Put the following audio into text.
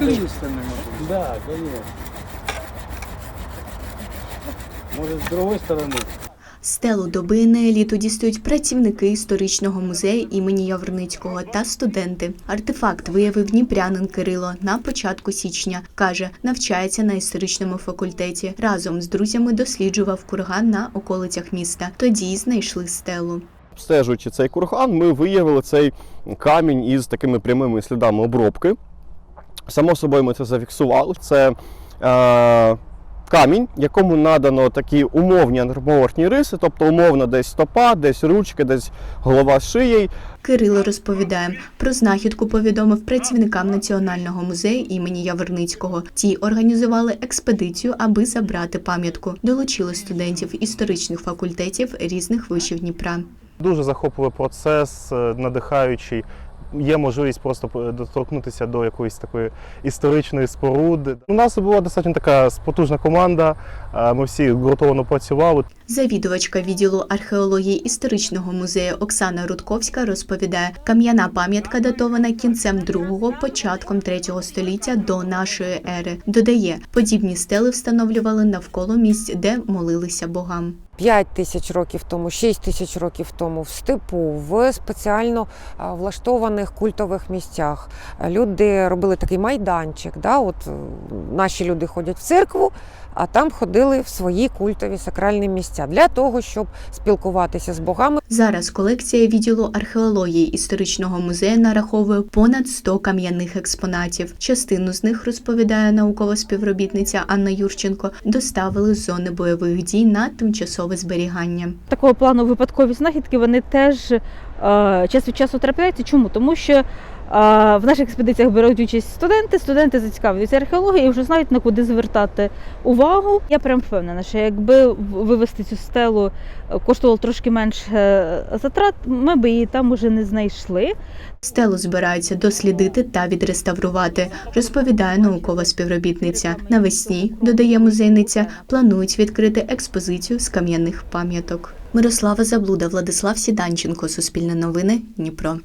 Видели остальное, может? Да, конечно. Может, с другой стороны. Стелу доби на еліту дістають працівники історичного музею імені Яворницького та студенти. Артефакт виявив дніпрянин Кирило на початку січня. каже, навчається на історичному факультеті. Разом з друзями досліджував курган на околицях міста. Тоді й знайшли стелу. Обстежуючи цей курган, ми виявили цей камінь із такими прямими слідами обробки. Само собою ми це зафіксували. Це е, камінь, якому надано такі умовні антропоморфні риси, тобто умовно десь стопа, десь ручки, десь голова з шиєю. Кирило розповідає про знахідку. Повідомив працівникам національного музею імені Яворницького. Ті організували експедицію, аби забрати пам'ятку. Долучили студентів історичних факультетів різних вишів Дніпра. Дуже захопливий процес, е, надихаючий. Є можливість просто доторкнутися до якоїсь такої історичної споруди. У нас була достатньо така потужна команда. е, Ми всі гуртовано працювали. Завідувачка відділу археології історичного музею Оксана Рудковська розповідає, кам'яна пам'ятка датована кінцем другого, початком третього століття до нашої ери. Додає, подібні стели встановлювали навколо місць, де молилися богам. 5 тисяч років тому, 6 тисяч років тому в степу, в спеціально влаштованих культових місцях. Люди робили такий майданчик. Да? От, е, наші люди ходять в церкву, а там ходили в свої культові сакральні місця для того, щоб спілкуватися з богами. Зараз колекція відділу археології історичного музею нараховує понад 100 кам'яних експонатів. Частину з них розповідає наукова співробітниця Анна Юрченко. Доставили з зони бойових дій на тимчасове зберігання. такого плану випадкові знахідки вони теж е, час від часу трапляються. Чому? Тому що в наших експедиціях беруть участь студенти, студенти зацікавлюються археологією і вже знають на куди звертати увагу. Я прям впевнена, що якби в- вивезти цю стелу е, коштувало трошки менше е, затрат, ми б її там уже не знайшли. Стелу збираються дослідити та відреставрувати, розповідає наукова співробітниця. Навесні, додає музейниця, планують відкрити експозицію з кам'яних пам'яток. Мирослава Заблуда, Владислав Сіданченко, Суспільне новини, Дніпро.